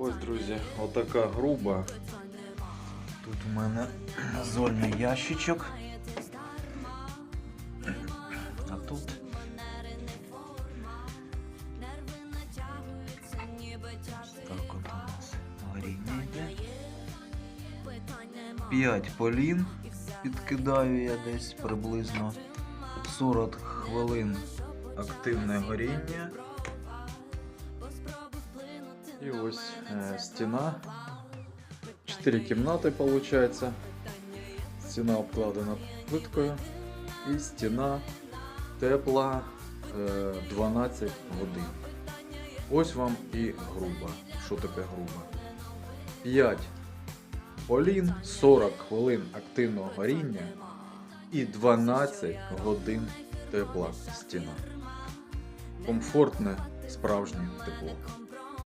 Ось, друзі, отака груба. Тут у мене зольний ящичок. А тут. Так от у нас горіння йде. 5 полін підкидаю я десь приблизно 40 хвилин активне горіння. І ось е, стіна. Чотири кімнати виходить. Стіна обкладена плиткою. І стіна тепла е, 12 годин. Ось вам і груба. Що таке груба? 5 полін, 40 хвилин активного горіння і 12 годин тепла стіна. Комфортне справжнє тепло.